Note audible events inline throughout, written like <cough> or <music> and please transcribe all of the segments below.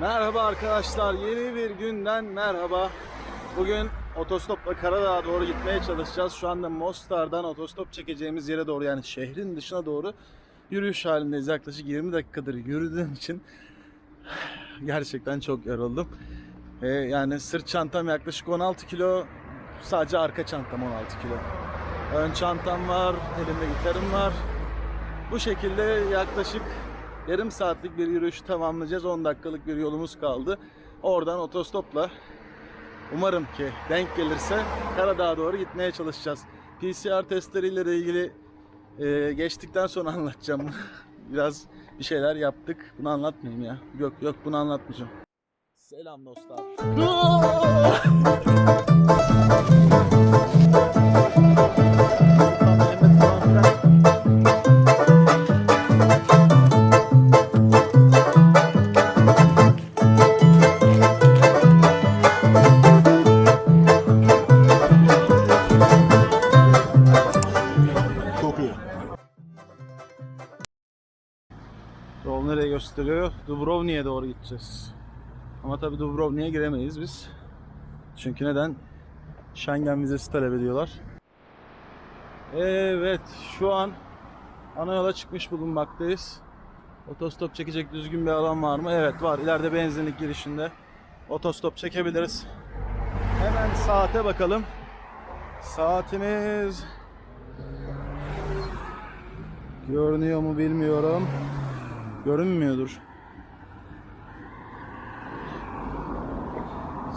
Merhaba arkadaşlar, yeni bir günden merhaba. Bugün otostopla Karadağ'a doğru gitmeye çalışacağız. Şu anda Mostar'dan otostop çekeceğimiz yere doğru yani şehrin dışına doğru yürüyüş halindeyiz. Yaklaşık 20 dakikadır yürüdüğüm için gerçekten çok yoruldum. Ee, yani sırt çantam yaklaşık 16 kilo, sadece arka çantam 16 kilo. Ön çantam var, elimde gitarım var. Bu şekilde yaklaşık yarım saatlik bir yürüyüşü tamamlayacağız. 10 dakikalık bir yolumuz kaldı. Oradan otostopla umarım ki denk gelirse Karadağ'a doğru gitmeye çalışacağız. PCR testleriyle de ilgili e, geçtikten sonra <laughs> anlatacağım. Biraz bir şeyler yaptık. Bunu anlatmayayım ya. Yok yok bunu anlatmayacağım. Selam dostlar. Gösteriyor? Dubrovnik'e doğru gideceğiz. Ama tabii Dubrovnik'e giremeyiz biz. Çünkü neden? Schengen vizesi talep ediyorlar. Evet, şu an ana yola çıkmış bulunmaktayız. Otostop çekecek düzgün bir alan var mı? Evet var. İleride benzinlik girişinde otostop çekebiliriz. Hemen saate bakalım. Saatimiz görünüyor mu bilmiyorum. Görünmüyordur.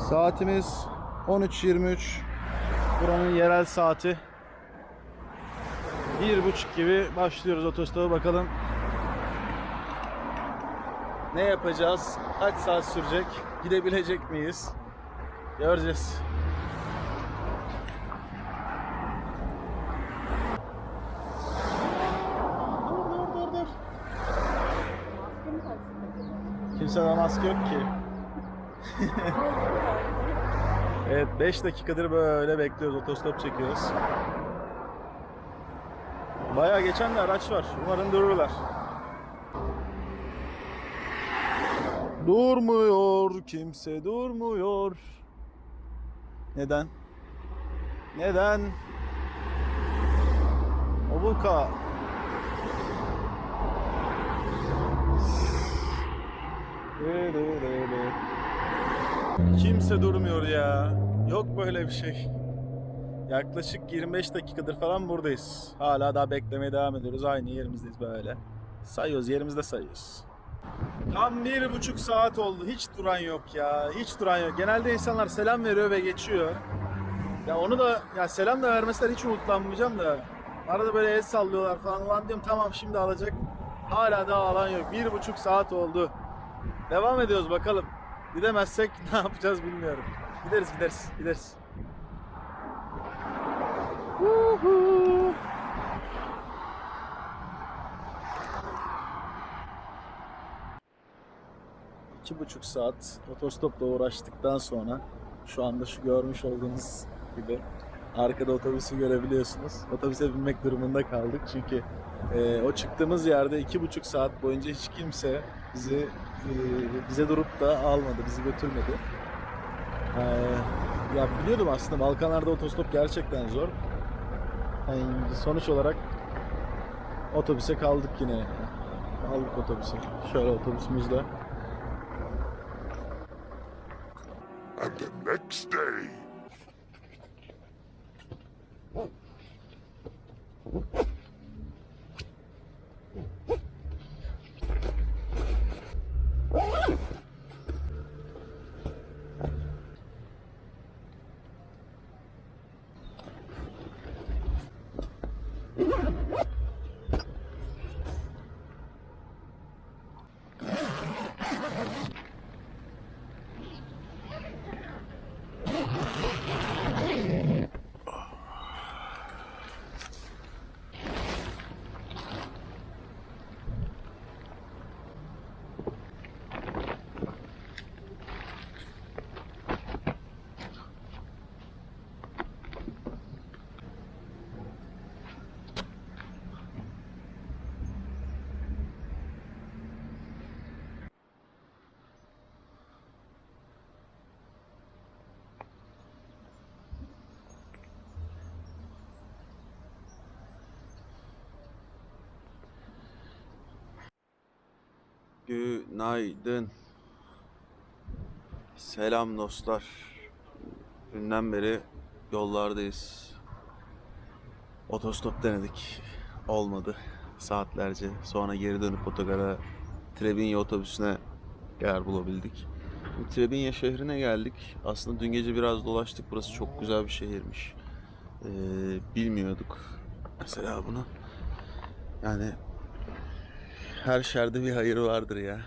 Saatimiz 13.23. Buranın yerel saati. Bir buçuk gibi başlıyoruz otostopa bakalım. Ne yapacağız? Kaç saat sürecek? Gidebilecek miyiz? Göreceğiz. Kimsede maske yok ki. <laughs> evet 5 dakikadır böyle bekliyoruz otostop çekiyoruz. Bayağı geçen de araç var. Umarım dururlar. Durmuyor kimse durmuyor. Neden? Neden? Obuka. Kimse durmuyor ya. Yok böyle bir şey. Yaklaşık 25 dakikadır falan buradayız. Hala daha beklemeye devam ediyoruz. Aynı yerimizdeyiz böyle. Sayıyoruz, yerimizde sayıyoruz. Tam bir buçuk saat oldu. Hiç duran yok ya. Hiç duran yok. Genelde insanlar selam veriyor ve geçiyor. Ya onu da ya selam da vermesler hiç umutlanmayacağım da. Arada böyle el sallıyorlar falan. Ulan diyorum tamam şimdi alacak. Hala daha alan yok. Bir buçuk saat oldu. Devam ediyoruz bakalım. Gidemezsek <laughs> ne yapacağız bilmiyorum. Gideriz gideriz gideriz. İki buçuk saat otostopla uğraştıktan sonra şu anda şu görmüş olduğunuz gibi arkada otobüsü görebiliyorsunuz. Otobüse binmek durumunda kaldık çünkü e, o çıktığımız yerde iki buçuk saat boyunca hiç kimse bizi bize durup da almadı, bizi götürmedi. E, ya biliyordum aslında Balkanlarda otostop gerçekten zor. Yani sonuç olarak otobüse kaldık yine. Aldık otobüse. Şöyle otobüsümüzde. Günaydın. Selam dostlar. Dünden beri yollardayız. Otostop denedik. Olmadı. Saatlerce. Sonra geri dönüp otogara Trebinya otobüsüne yer bulabildik. Şimdi Trebinya şehrine geldik. Aslında dün gece biraz dolaştık. Burası çok güzel bir şehirmiş. Ee, bilmiyorduk mesela bunu. Yani her şerde bir hayır vardır ya.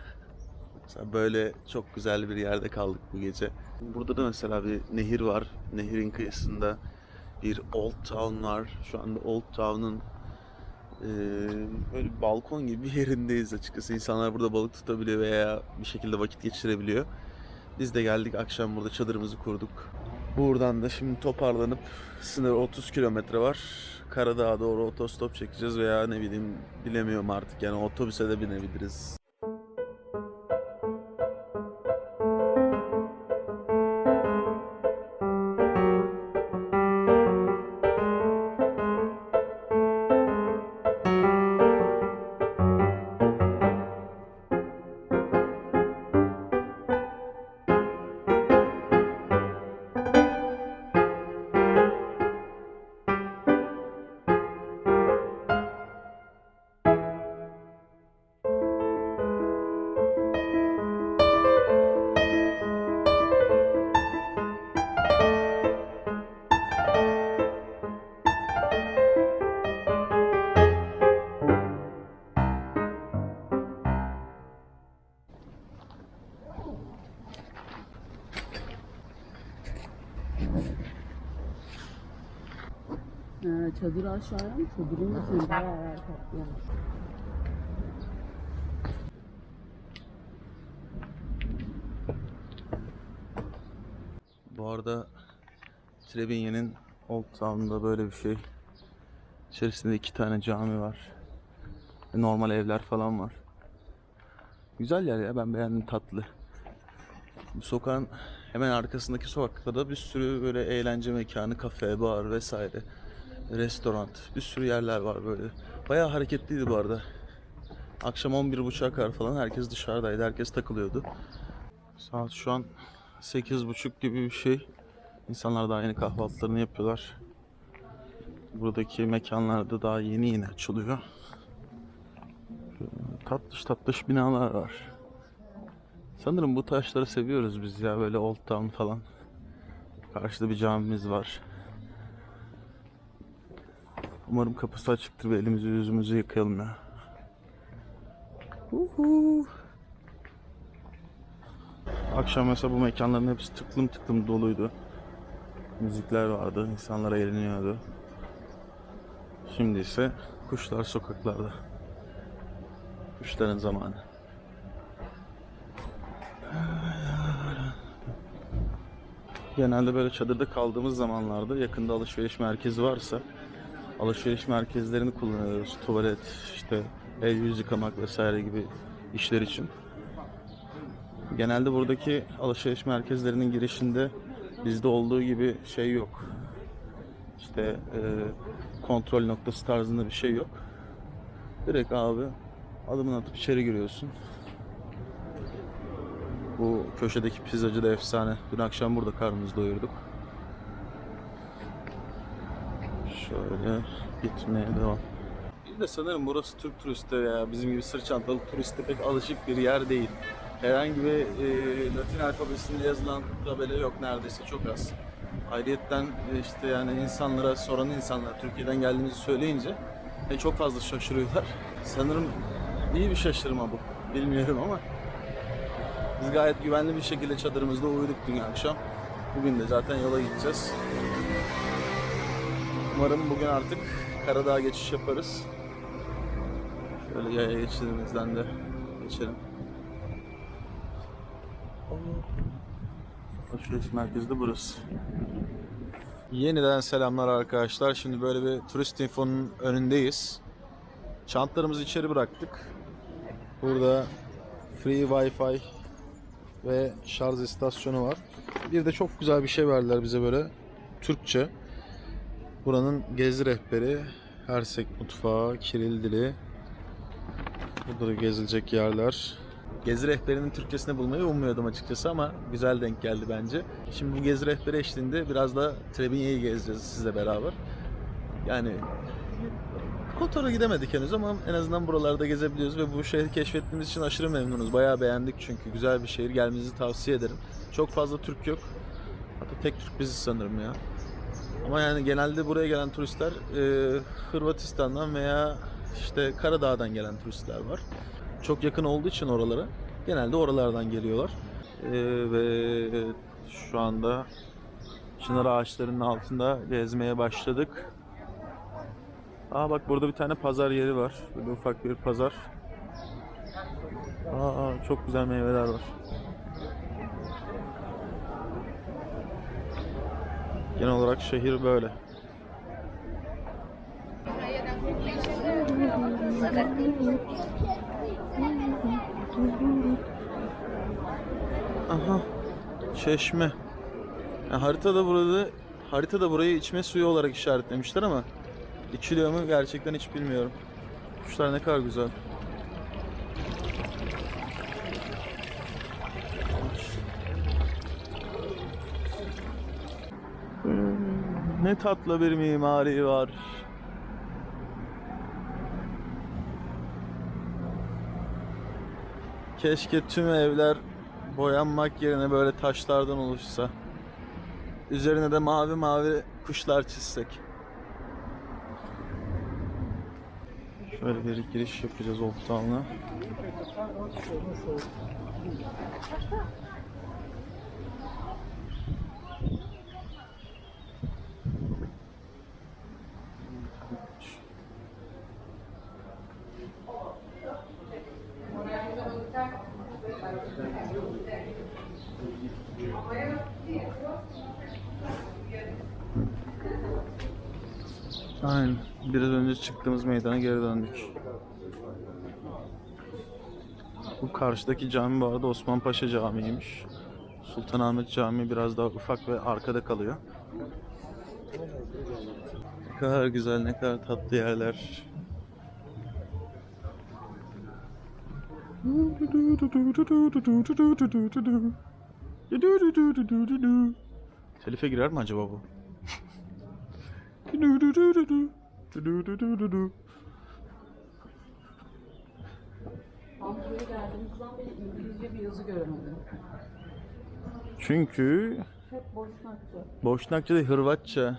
Mesela böyle çok güzel bir yerde kaldık bu gece. Burada da mesela bir nehir var. Nehirin kıyısında bir Old Town var. Şu anda Old Town'un eee, böyle balkon gibi bir yerindeyiz açıkçası. İnsanlar burada balık tutabiliyor veya bir şekilde vakit geçirebiliyor. Biz de geldik akşam burada çadırımızı kurduk. Buradan da şimdi toparlanıp sınır 30 kilometre var. Karadağ'a doğru otostop çekeceğiz veya ne bileyim bilemiyorum artık yani otobüse de binebiliriz. Çadır aşağıya mı? Çadırın da seni bayağı yer kaplıyor. Bu arada Trebinya'nın Old Town'da böyle bir şey. İçerisinde iki tane cami var. Ve Normal evler falan var. Güzel yer ya ben beğendim tatlı. Bu sokağın hemen arkasındaki sokakta da bir sürü böyle eğlence mekanı, kafe, bar vesaire. Restoran, bir sürü yerler var böyle. Bayağı hareketliydi bu arada. Akşam 11.30'a kadar falan herkes dışarıdaydı, herkes takılıyordu. Saat şu an 8.30 gibi bir şey. İnsanlar daha yeni kahvaltılarını yapıyorlar. Buradaki mekanlarda daha yeni yeni açılıyor. Tatlış tatlış binalar var. Sanırım bu taşları seviyoruz biz ya böyle Old Town falan. Karşıda bir camimiz var. Umarım kapısı açıktır ve elimizi yüzümüzü yıkayalım ya. Uhu. Akşam mesela bu mekanların hepsi tıklım tıklım doluydu. Müzikler vardı, insanlar eğleniyordu. Şimdi ise kuşlar sokaklarda. Kuşların zamanı. Genelde böyle çadırda kaldığımız zamanlarda yakında alışveriş merkezi varsa alışveriş merkezlerini kullanıyoruz. Tuvalet, işte el yüz yıkamak vesaire gibi işler için. Genelde buradaki alışveriş merkezlerinin girişinde bizde olduğu gibi şey yok. İşte e, kontrol noktası tarzında bir şey yok. Direkt abi adımını atıp içeri giriyorsun. Bu köşedeki pizzacı da efsane. Dün akşam burada karnımızı doyurduk. Şöyle gitmeye devam. Bir de sanırım burası Türk turistleri ya bizim gibi sırt çantalı turiste pek alışık bir yer değil. Herhangi bir e, Latin alfabesinde yazılan tabela yok neredeyse çok az. Ayrıyetten e, işte yani insanlara soran insanlar Türkiye'den geldiğimizi söyleyince e, çok fazla şaşırıyorlar. Sanırım iyi bir şaşırma bu. Bilmiyorum ama biz gayet güvenli bir şekilde çadırımızda uyuduk dün akşam. Bugün de zaten yola gideceğiz. Umarım bugün artık Karadağ'a geçiş yaparız. Şöyle yaya geçidimizden de geçelim. Alışveriş merkezi de burası. Yeniden selamlar arkadaşlar. Şimdi böyle bir turist infonun önündeyiz. Çantalarımızı içeri bıraktık. Burada free wifi ve şarj istasyonu var. Bir de çok güzel bir şey verdiler bize böyle Türkçe. Buranın gezi rehberi, Hersek mutfağı, Kiril dili. Burada da gezilecek yerler. Gezi rehberinin Türkçesini bulmayı ummuyordum açıkçası ama güzel denk geldi bence. Şimdi bu gezi rehberi eşliğinde biraz da Trebinya'yı gezeceğiz sizle beraber. Yani Kotor'a gidemedik henüz ama en azından buralarda gezebiliyoruz ve bu şehri keşfettiğimiz için aşırı memnunuz. Bayağı beğendik çünkü güzel bir şehir. Gelmenizi tavsiye ederim. Çok fazla Türk yok. Hatta tek Türk biziz sanırım ya. Ama yani genelde buraya gelen turistler e, Hırvatistan'dan veya işte Karadağ'dan gelen turistler var. Çok yakın olduğu için oralara genelde oralardan geliyorlar. E, ve şu anda çınar ağaçlarının altında gezmeye başladık. Aa bak burada bir tane pazar yeri var. Böyle ufak bir pazar. Aa çok güzel meyveler var. Genel olarak şehir böyle. Aha. Çeşme. Ya haritada burada haritada burayı içme suyu olarak işaretlemişler ama içiliyor mu gerçekten hiç bilmiyorum. Kuşlar ne kadar güzel. Ne tatlı bir mimari var. Keşke tüm evler boyanmak yerine böyle taşlardan oluşsa. Üzerine de mavi mavi kuşlar çizsek. Şöyle bir giriş yapacağız Old. Çıktığımız meydana geri döndük. Bu karşıdaki cami bu arada Osman Paşa Camii'ymiş. Sultanahmet Camii biraz daha ufak ve arkada kalıyor. Ne kadar güzel, ne kadar tatlı yerler. Telife girer mi acaba bu? <laughs> Ben buraya geldiğimizden beri İngilizce bir yazı göremedim. Çünkü Hep boşnakça. Boşnakça değil Hırvatça.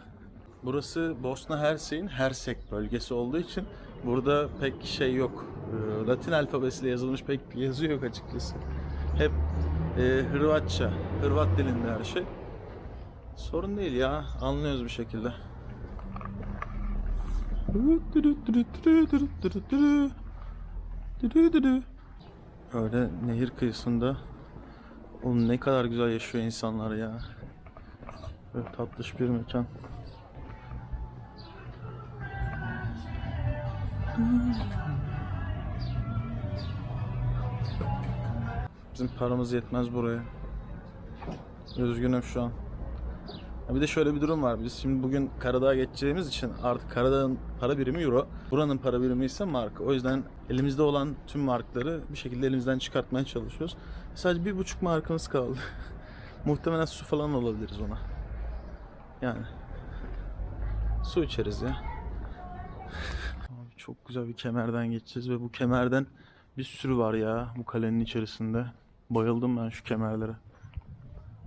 Burası Bosna Hersek'in Hersek bölgesi olduğu için burada pek şey yok. Ee, Latin alfabesiyle yazılmış pek yazı yok açıkçası. Hep e, Hırvatça, Hırvat dilinde her şey. Sorun değil ya, anlıyoruz bir şekilde. Öyle nehir kıyısında Oğlum ne kadar güzel yaşıyor insanlar ya. Böyle tatlış bir mekan. Bizim paramız yetmez buraya. Üzgünüm şu an. Bir de şöyle bir durum var. Biz şimdi bugün Karadağ'a geçeceğimiz için artık Karadağ'ın para birimi euro. Buranın para birimi ise mark. O yüzden elimizde olan tüm markları bir şekilde elimizden çıkartmaya çalışıyoruz. Sadece bir buçuk markamız kaldı. <laughs> Muhtemelen su falan alabiliriz ona. Yani. Su içeriz ya. <laughs> Abi çok güzel bir kemerden geçeceğiz ve bu kemerden bir sürü var ya bu kalenin içerisinde. Bayıldım ben şu kemerlere.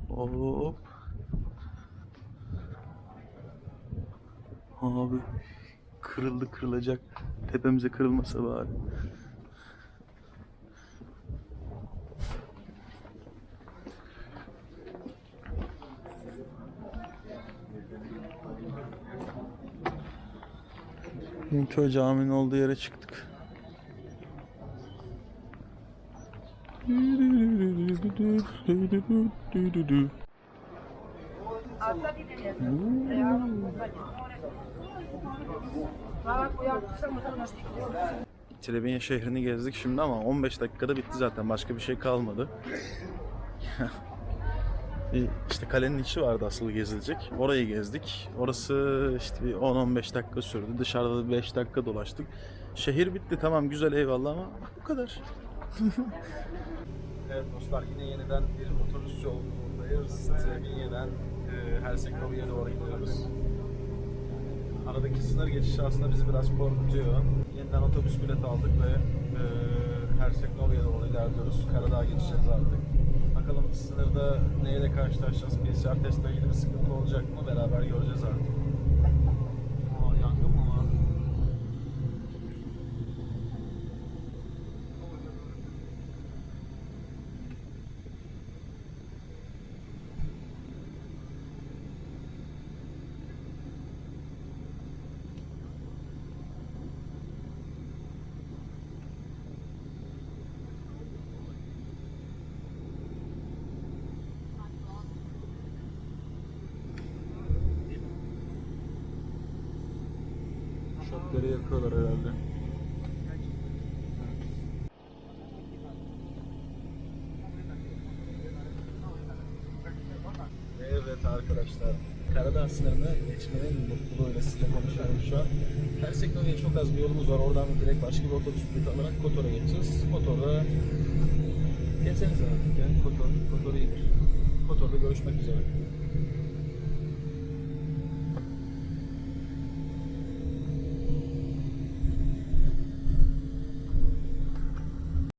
Hop. Abi kırıldı kırılacak. Tepemize kırılmasa bari. Köy caminin olduğu yere çıktık. Trebinya şehrini gezdik şimdi ama 15 dakikada bitti zaten. Başka bir şey kalmadı. <laughs> İşte kalenin içi vardı asıl gezilecek. Orayı gezdik. Orası işte bir 10-15 dakika sürdü. Dışarıda da 5 dakika dolaştık. Şehir bitti tamam güzel eyvallah ama bu kadar. <laughs> Evet dostlar yine yeniden bir otobüs yolculuğundayız. Trebinye'den e, Herseknovi'ye doğru gidiyoruz. Aradaki sınır geçişi aslında bizi biraz korkutuyor. Yeniden otobüs bileti aldık ve e, Herseknovi'ye doğru ilerliyoruz. Karadağ geçeceğiz artık. Bakalım sınırda neyle karşılaşacağız? PCR testle ilgili bir sıkıntı olacak mı? Beraber göreceğiz artık. Aa, yangın mı var? Şokları yakıyorlar herhalde. Evet arkadaşlar. Karadağ sınırını geçmenin mutluluğuyla sizinle konuşuyorum şu an. Herseknovi'ye çok az bir yolumuz var. Oradan direkt başka bir otobüs bileti alarak Kotor'a geçeceğiz. Kotor'da Geçsenize artık ya. Kotor. Kotor iyidir. Kotor'da görüşmek üzere.